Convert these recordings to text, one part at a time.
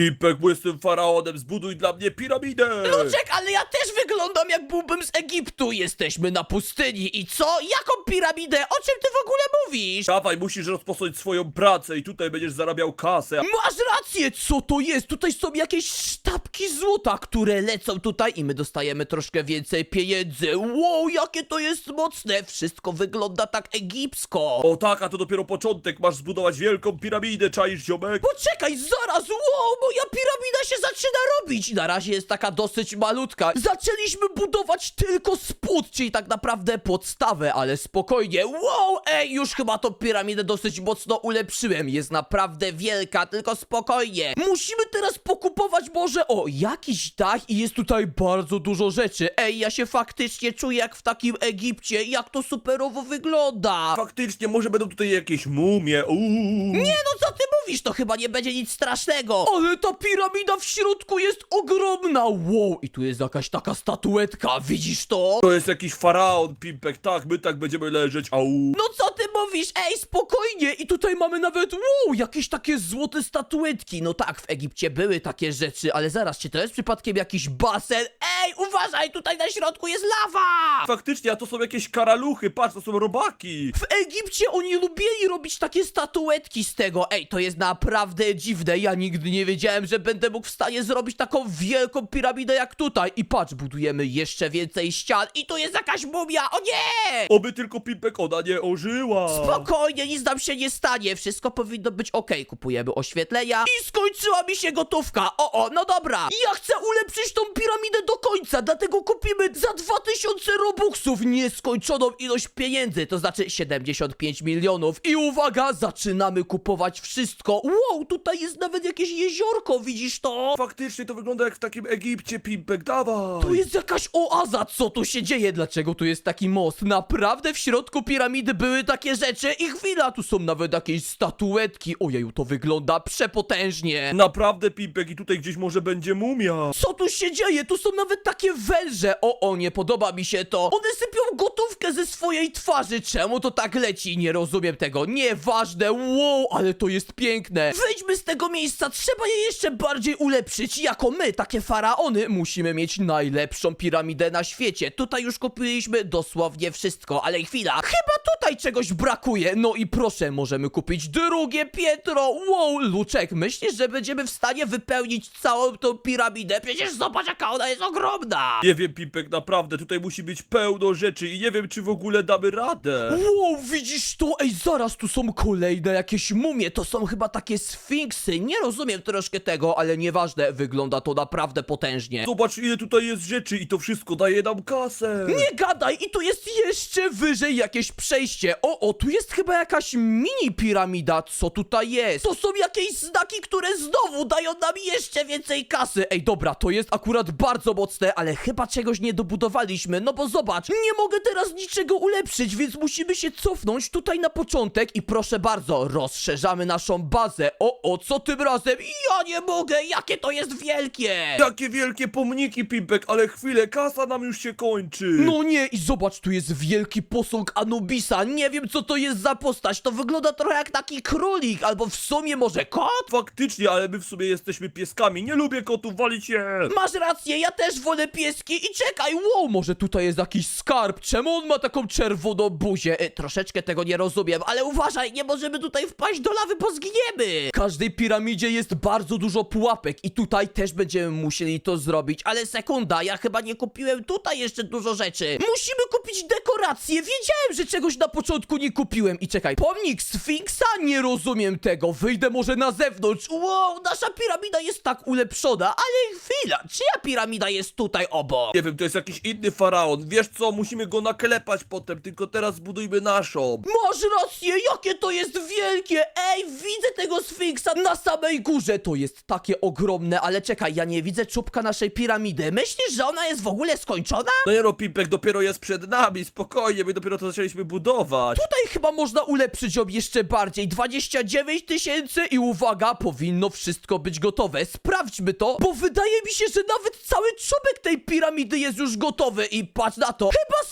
Pimpek, bo jestem faraonem, zbuduj dla mnie piramidę! Luczek, ale ja też wyglądam jak byłbym z Egiptu. Jesteśmy na pustyni i co? Jaką piramidę? O czym ty w ogóle mówisz? Dawaj, musisz rozpocząć swoją pracę i tutaj będziesz zarabiał kasę. Masz rację, co to jest? Tutaj są jakieś sztabki złota, które lecą tutaj i my dostajemy troszkę więcej pieniędzy. Wow, jakie to jest mocne! Wszystko wygląda tak egipsko. O tak, a to dopiero początek, masz zbudować wielką piramidę, czaisz ziomek? Poczekaj, zaraz, wow, moja piramida się zaczyna robić. Na razie jest taka dosyć malutka. Zaczęliśmy budować tylko spód, czyli tak naprawdę podstawę, ale spokojnie. Wow, ej, już chyba tą piramidę dosyć mocno ulepszyłem. Jest naprawdę wielka, tylko spokojnie. Musimy teraz pokupować może, o, jakiś dach i jest tutaj bardzo dużo rzeczy. Ej, ja się faktycznie czuję jak w takim Egipcie, jak to superowo wygląda. Faktycznie, może będą tutaj jakieś mumie, uuu. Nie no, co ty mówisz? To chyba nie będzie nic strasznego. Ale ta piramida w środku jest ogromna. Wow, i tu jest jakaś taka statuetka, widzisz to? To jest jakiś faraon, Pimpek, tak, my tak będziemy leżeć, au. No co ty mówisz? Ej, spokojnie! I tutaj mamy nawet, wow, jakieś takie złote statuetki. No tak, w Egipcie były takie rzeczy, ale zaraz, czy to jest przypadkiem jakiś basen? Ej, uważaj, tutaj na środku jest lawa! Faktycznie, a to są jakieś karaluchy, patrz, to są robaki. W Egipcie oni lubili robić takie statuetki z tego. Ej, to jest naprawdę dziwne. Ja nigdy nie wiedziałem, że będę mógł w stanie zrobić taką wielką piramidę jak tutaj. I patrz, budujemy jeszcze więcej ścian i tu jest jakaś mumia. O nie! Oby tylko Pimpek ona nie ożyła. Spokojnie, nic nam się nie stanie. Wszystko powinno być ok. Kupujemy oświetlenia i skończyła mi się gotówka. O, o, no dobra. Ja chcę ulepszyć tą piramidę do końca, dlatego kupimy za 2000 robuxów nieskończoną ilość pieniędzy, to znaczy 75 milionów. I uwaga, zaczynamy kupować wszystko. Wow, tutaj jest nawet jakieś jeziorko, widzisz to? Faktycznie to wygląda jak w takim Egipcie, Pimpek, dawaj. Tu jest jakaś oaza, co tu się dzieje? Dlaczego tu jest taki most? Naprawdę w środku piramidy były takie rzeczy i chwila, tu są nawet jakieś statuetki. Ojeju, to wygląda przepotężnie. Naprawdę, Pimpek, i tutaj gdzieś może będzie mumia. Co tu się dzieje? Tu są nawet takie węże. O, o, nie podoba mi się to. One sypią ze swojej twarzy. Czemu to tak leci? Nie rozumiem tego. Nieważne. Wow, ale to jest piękne. Wejdźmy z tego miejsca. Trzeba je jeszcze bardziej ulepszyć. Jako my, takie faraony, musimy mieć najlepszą piramidę na świecie. Tutaj już kupiliśmy dosłownie wszystko, ale chwila. Chyba tutaj czegoś brakuje. No i proszę, możemy kupić drugie piętro. Wow, Luczek, myślisz, że będziemy w stanie wypełnić całą tą piramidę? Przecież zobacz, jaka ona jest ogromna. Nie wiem, Pimpek, naprawdę, tutaj musi być pełno rzeczy i nie wiem, czy w ogóle damy radę. Wow, widzisz to? Ej, zaraz, tu są kolejne jakieś mumie, to są chyba takie sfinksy. Nie rozumiem troszkę tego, ale nieważne, wygląda to naprawdę potężnie. Zobacz, ile tutaj jest rzeczy i to wszystko daje nam kasę. Nie gadaj! I tu jest jeszcze wyżej jakieś przejście. O, o, tu jest chyba jakaś mini piramida. Co tutaj jest? To są jakieś znaki, które znowu dają nam jeszcze więcej kasy. Ej, dobra, to jest akurat bardzo mocne, ale chyba czegoś nie dobudowaliśmy. No bo zobacz, nie mogę teraz niczego ulepszyć, więc musimy się cofnąć tutaj na początek i proszę bardzo, rozszerzamy naszą bazę. O, o, co tym razem? Ja nie mogę, jakie to jest wielkie! Jakie wielkie pomniki, Pimpek, ale chwilę, kasa nam już się kończy. No nie, i zobacz, tu jest wielki posąg Anubisa. Nie wiem, co to jest za postać. To wygląda trochę jak taki królik, albo w sumie może kot? Faktycznie, ale my w sumie jesteśmy pieskami. Nie lubię kotów, walić je. Masz rację, ja też wolę pieski i czekaj, wow, może tutaj jest jakiś skarb. Czemu on ma taką czerwoną buzię? E, troszeczkę tego nie rozumiem, ale uważaj, nie możemy tutaj wpaść do lawy, bo zginiemy. W każdej piramidzie jest bardzo dużo pułapek i tutaj też będziemy musieli to zrobić, ale sekunda, ja chyba nie kupiłem tutaj jeszcze dużo rzeczy. Musimy kupić dekoracje, wiedziałem, że czegoś na początku nie kupiłem. I czekaj, pomnik Sfinksa? Nie rozumiem tego, wyjdę może na zewnątrz. Wow, nasza piramida jest tak ulepszona, ale chwila, czyja piramida jest tutaj obok? Nie wiem, to jest jakiś inny faraon. Wiesz co, musimy go naklepać potem, tylko teraz zbudujmy naszą. Masz rację, jakie to jest wielkie! Ej, widzę tego Sfinksa na samej górze! To jest takie ogromne, ale czekaj. ja nie widzę czubka naszej piramidy. Myślisz, że ona jest w ogóle skończona? No nie no, Pimpek dopiero jest przed nami, spokojnie, my dopiero to zaczęliśmy budować. Tutaj chyba można ulepszyć ją jeszcze bardziej. 29 tysięcy i uwaga, powinno wszystko być gotowe. Sprawdźmy to, bo wydaje mi się, że nawet cały czubek tej piramidy jest już gotowy i patrz na to. Chyba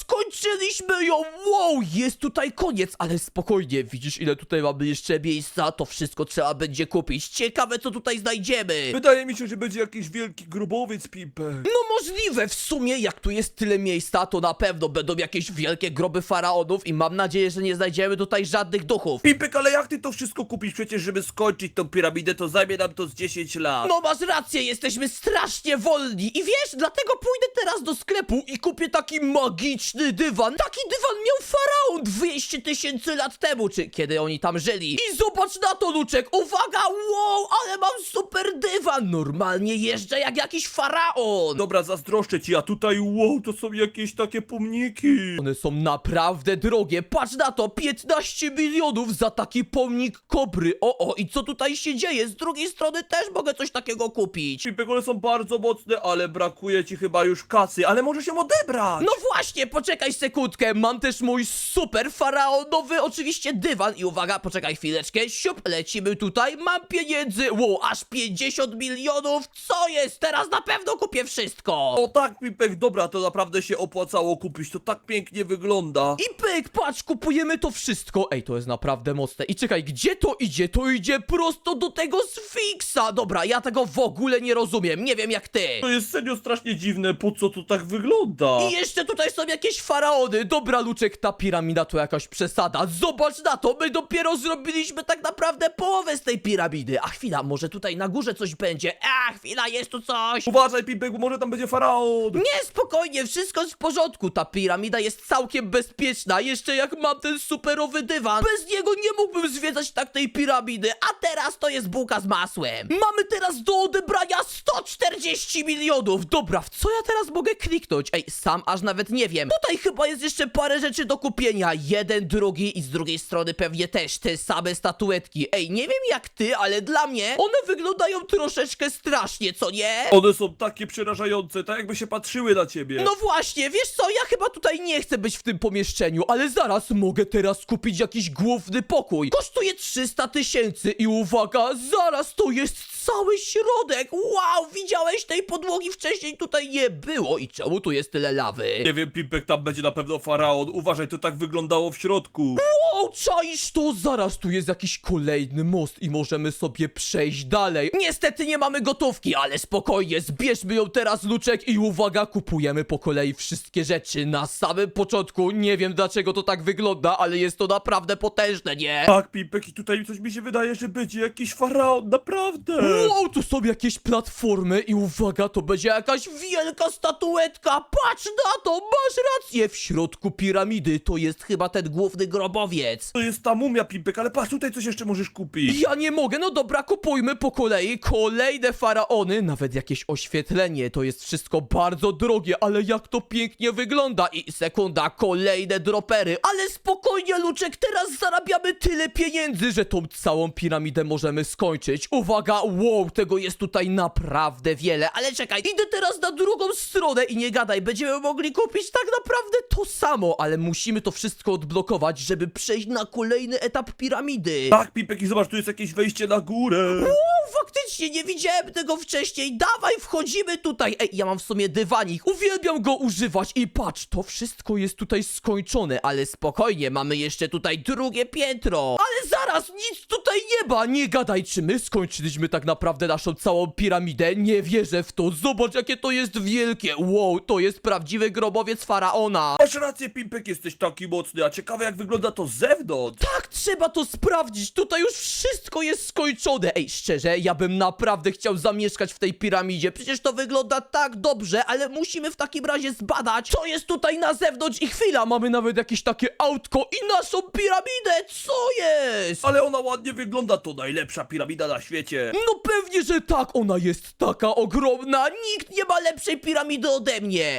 skończyliśmy ją. Wow, jest tutaj koniec, ale spokojnie, widzisz ile tutaj mamy jeszcze miejsca? To wszystko trzeba będzie kupić. Ciekawe co tutaj znajdziemy. Wydaje mi się, że będzie jakiś wielki grobowiec, Pimpek. No możliwe, w sumie jak tu jest tyle miejsca, to na pewno będą jakieś wielkie groby faraonów i mam nadzieję, że nie znajdziemy tutaj żadnych duchów. Pimpek, ale jak ty to wszystko kupisz? Przecież, żeby skończyć tą piramidę, to zajmie nam to z 10 lat. No masz rację, jesteśmy strasznie wolni i wiesz, dlatego pójdę teraz do sklepu i kupię taki magiczny dywan. Taki dywan miał faraon 200 tysięcy lat temu, czy kiedy oni tam żyli. I zobacz na to, Luczek, uwaga, wow, ale mam super dywan. Normalnie jeżdżę jak jakiś faraon. Dobra, zazdroszczę ci, a tutaj, wow, to są jakieś takie pomniki. One są naprawdę drogie. Patrz na to, 15 milionów za taki pomnik kobry. O, o, i co tutaj się dzieje? Z drugiej strony też mogę coś takiego kupić. Pimpek, one są bardzo mocne, ale brakuje ci chyba już kasy, ale może się odebrać. No właśnie, poczekaj sekundkę, mam też mój super faraonowy oczywiście dywan i uwaga, poczekaj chwileczkę, siup, lecimy tutaj, mam pieniędzy, wow, aż 50 milionów, co jest, teraz na pewno kupię wszystko. O tak, Pimpek, dobra, to naprawdę się opłacało kupić, to tak pięknie wygląda. I pyk, patrz, kupujemy to wszystko. Ej, to jest naprawdę mocne. I czekaj, gdzie to idzie? To idzie prosto do tego Sfinksa. Dobra, ja tego w ogóle nie rozumiem. Nie wiem jak ty. To jest serio strasznie dziwne, po co to tak wygląda? I jeszcze tutaj są jakieś faraony. Dobra, Luczek, ta piramida to jakaś przesada. Zobacz na to, my dopiero zrobiliśmy tak naprawdę połowę z tej piramidy. A chwila, może tutaj na górze coś będzie. A, chwila, jest tu coś. Uważaj, Pimpek, bo może tam będzie faraon. Nie, spokojnie, wszystko jest w porządku. Ta piramida jest całkiem bezpieczna. Jeszcze jak mam ten superowy dywan. Bez niego nie mógłbym zwiedzać tak tej piramidy. A teraz to jest bułka z masłem. Mamy teraz do odebrania 140 milionów. Dobra, w co ja teraz mogę kliknąć? Ej, sam aż nawet nie wiem. Tutaj chyba jest jeszcze parę rzeczy do kupienia. Jeden, drugi i z drugiej strony pewnie też te same statuetki. Ej, nie wiem jak ty, ale dla mnie one wyglądają troszeczkę strasznie, co nie? One są takie przerażające, tak jakby się patrzyły na ciebie. No właśnie, wiesz co, ja chyba tutaj nie chcę być w tym pomieszczeniu, ale zaraz mogę teraz kupić jakiś główny pokój. Kosztuje 300 tysięcy i uwaga, zaraz to jest cały środek. Wow, widziałeś tej podłogi wcześniej tutaj nie było i czemu tu jest tyle lawy? Nie wiem, Pimpek, tam będzie na pewno faraon. Uważaj, to tak wyglądało w środku. Wow, czaisz to? Zaraz tu jest jakiś kolejny most i możemy sobie przejść dalej. Niestety nie mamy gotówki, ale spokojnie, zbierzmy ją teraz, Luczek i uwaga, kupujemy po kolei wszystkie rzeczy na samym początku. Nie wiem dlaczego to tak wygląda, ale jest to naprawdę potężne, nie? Tak, Pimpek, i tutaj coś mi się wydaje, że będzie jakiś faraon, naprawdę. Wow, tu są jakieś platformy i uwaga, to będzie jakaś wielka statuetka. Patrz na to, masz rację. W środku piramidy to jest chyba ten główny grobowiec. To jest ta mumia, Pimpek, ale patrz, tutaj coś jeszcze możesz kupić. Ja nie mogę, no dobra, kupujmy po kolei kolejne faraony, nawet jakieś oświetlenie, to jest wszystko bardzo drogie, ale jak to pięknie wygląda i sekunda, kolejne dropery, ale spokojnie Luczek, teraz zarabiamy tyle pieniędzy, że tą całą piramidę możemy skończyć. Uwaga, wow, tego jest tutaj naprawdę wiele, ale czekaj, idę teraz na drugą stronę i nie gadaj, będziemy mogli kupić tak naprawdę to samo, ale musimy to wszystko odblokować, żeby przejść na kolejny etap piramidy. Tak, Pimpek, i zobacz, tu jest jakieś wejście na górę. O, faktycznie, nie widziałem tego wcześniej. Dawaj, wchodzimy tutaj. Ej, ja mam w sumie dywanik. Uwielbiam go używać. I patrz, to wszystko jest tutaj skończone, ale spokojnie, mamy jeszcze tutaj drugie piętro. Ale zaraz, nic tutaj nie ma. Nie gadaj, czy my skończyliśmy tak naprawdę naszą całą piramidę? Nie wierzę w to. Zobacz, jakie to jest wielkie. Wow, to jest prawdziwy grobowiec faraona. Masz rację, Pimpek, jesteś taki mocny, a ciekawe jak wygląda to z zewnątrz. Tak, trzeba to sprawdzić. Tutaj już wszystko jest skończone. Ej, szczerze, ja bym naprawdę chciał zamieszkać w tej piramidzie. Przecież to wygląda tak dobrze, ale musimy w takim razie zbadać, co jest tutaj na zewnątrz. I chwila, mamy nawet jakieś takie autko i naszą piramidę. Co jest? Ale ona ładnie wygląda, to najlepsza piramida na świecie. No pewnie, że tak. Ona jest taka ogromna. Nikt nie ma lepszej piramidy ode mnie.